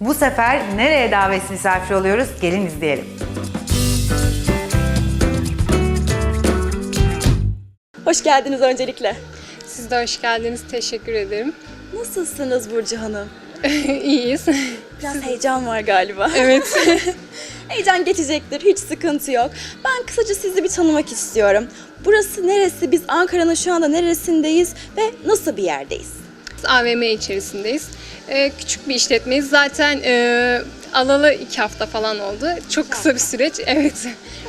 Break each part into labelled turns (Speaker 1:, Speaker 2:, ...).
Speaker 1: Bu sefer nereye davet misafir oluyoruz? Gelin izleyelim.
Speaker 2: Hoş geldiniz öncelikle.
Speaker 3: Siz de hoş geldiniz. Teşekkür ederim.
Speaker 2: Nasılsınız Burcu Hanım?
Speaker 3: İyiyiz.
Speaker 2: Biraz heyecan var galiba.
Speaker 3: evet.
Speaker 2: heyecan geçecektir, hiç sıkıntı yok. Ben kısaca sizi bir tanımak istiyorum. Burası neresi? Biz Ankara'nın şu anda neresindeyiz ve nasıl bir yerdeyiz?
Speaker 3: AVM içerisindeyiz. Ee, küçük bir işletmeyiz. Zaten e, alalı iki hafta falan oldu. Çok kısa bir süreç. Evet.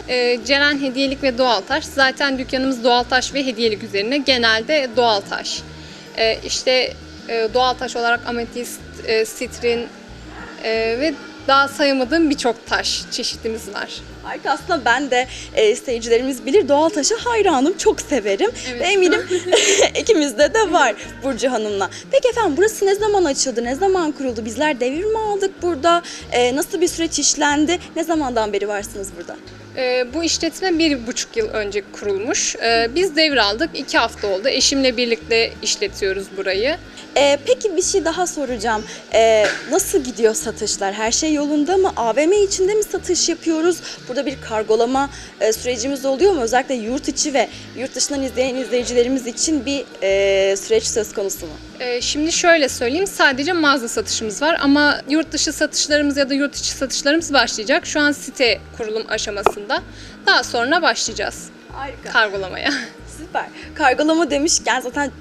Speaker 3: Ee, Ceren Hediyelik ve Doğal Taş. Zaten dükkanımız Doğal Taş ve Hediyelik üzerine. Genelde Doğal Taş. Ee, işte e, Doğal Taş olarak ametist, e, sitrin e, ve daha sayamadığım birçok taş çeşitimiz var.
Speaker 2: Harika aslında ben de e, seyircilerimiz bilir doğal taşa hayranım, çok severim.
Speaker 3: Evet.
Speaker 2: Ve eminim ikimizde de var Burcu Hanım'la. Peki efendim burası ne zaman açıldı, ne zaman kuruldu? Bizler devir mi aldık burada? E, nasıl bir süreç işlendi? Ne zamandan beri varsınız burada?
Speaker 3: Ee, bu işletme bir buçuk yıl önce kurulmuş. Ee, biz devraldık. iki hafta oldu. Eşimle birlikte işletiyoruz burayı.
Speaker 2: E, peki bir şey daha soracağım. E, nasıl gidiyor satışlar? Her şey yolunda mı? AVM içinde mi satış yapıyoruz? Burada bir kargolama e, sürecimiz oluyor mu? Özellikle yurt içi ve yurt dışından izleyen izleyicilerimiz için bir e, süreç söz konusu mu?
Speaker 3: Ee, şimdi şöyle söyleyeyim. Sadece mağaza satışımız var ama yurt dışı satışlarımız ya da yurt içi satışlarımız başlayacak. Şu an site kurulum aşamasında. Daha sonra başlayacağız
Speaker 2: Harika.
Speaker 3: kargolamaya.
Speaker 2: Süper. Kargolama demişken zaten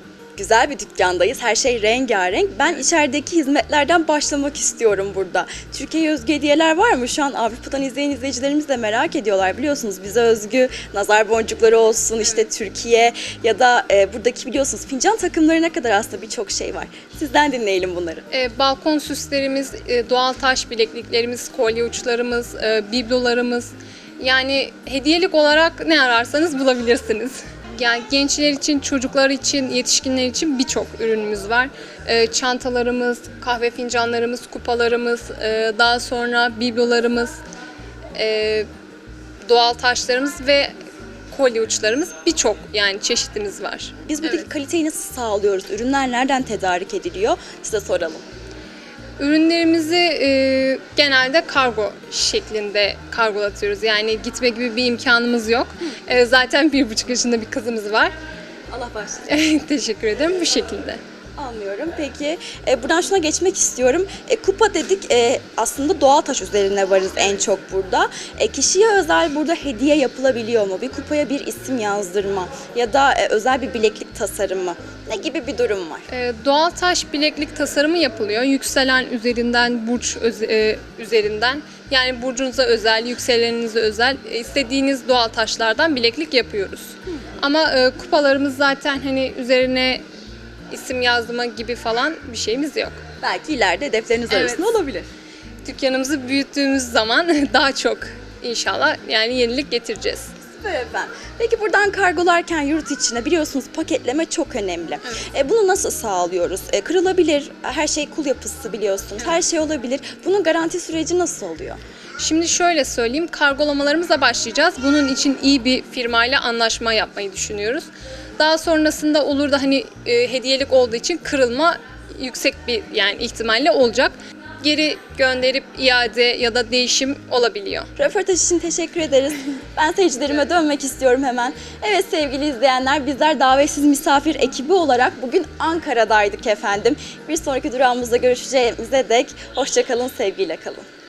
Speaker 2: güzel bir dükkandayız. Her şey rengarenk. Ben içerideki hizmetlerden başlamak istiyorum burada. Türkiye'ye özgü hediyeler var mı? Şu an Avrupa'dan izleyen izleyicilerimiz de merak ediyorlar. Biliyorsunuz bize özgü nazar boncukları olsun işte Türkiye ya da e, buradaki biliyorsunuz fincan takımlarına kadar aslında birçok şey var. Sizden dinleyelim bunları.
Speaker 3: Ee, balkon süslerimiz, e, doğal taş bilekliklerimiz, kolye uçlarımız, e, biblolarımız. Yani hediyelik olarak ne ararsanız bulabilirsiniz. Yani gençler için, çocuklar için, yetişkinler için birçok ürünümüz var. Ee, çantalarımız, kahve fincanlarımız, kupalarımız, e, daha sonra biblolarımız, e, doğal taşlarımız ve kolye uçlarımız birçok yani çeşitimiz var.
Speaker 2: Biz buradaki
Speaker 3: Evet.
Speaker 2: kaliteyi nasıl sağlıyoruz? Ürünler nereden tedarik ediliyor? Size soralım.
Speaker 3: Ürünlerimizi e, genelde kargo şeklinde kargolatıyoruz. Yani gitme gibi bir imkanımız yok. E, zaten bir buçuk yaşında bir kızımız var.
Speaker 2: Allah başlasın.
Speaker 3: Teşekkür ederim bu şekilde.
Speaker 2: Anlıyorum. Peki e, buradan şuna geçmek istiyorum. E, kupa dedik e, aslında doğal taş üzerine varız en çok burada. E, kişiye özel burada hediye yapılabiliyor mu? Bir kupaya bir isim yazdırma ya da e, özel bir bileklik tasarımı. Ne gibi bir durum var?
Speaker 3: E, doğal taş bileklik tasarımı yapılıyor. Yükselen üzerinden, burç öz- e, üzerinden. Yani burcunuza özel, yükseleninize özel e, istediğiniz doğal taşlardan bileklik yapıyoruz. Ama e, kupalarımız zaten hani üzerine isim yazma gibi falan bir şeyimiz yok.
Speaker 2: Belki ileride hedefleriniz
Speaker 3: Evet.
Speaker 2: arasında olabilir.
Speaker 3: dükkanımızı büyüttüğümüz zaman daha çok inşallah yani yenilik getireceğiz.
Speaker 2: Süper efendim. Peki buradan kargolarken yurt içine biliyorsunuz paketleme çok önemli. E, bunu nasıl sağlıyoruz? E, kırılabilir, her şey kul yapısı biliyorsunuz. Her şey olabilir. Bunun garanti süreci nasıl oluyor?
Speaker 3: Şimdi şöyle söyleyeyim, kargolamalarımıza başlayacağız. Bunun için iyi bir firmayla anlaşma yapmayı düşünüyoruz. Daha sonrasında olur da hani e, hediyelik olduğu için kırılma yüksek bir yani ihtimalle olacak. Geri gönderip iade ya da değişim olabiliyor.
Speaker 2: Röportaj için teşekkür ederiz. Ben seyircilerime dönmek istiyorum hemen. Evet sevgili izleyenler bizler davetsiz misafir ekibi olarak bugün Ankara'daydık efendim. Bir sonraki durağımızda görüşeceğimize dek hoşçakalın sevgiyle kalın.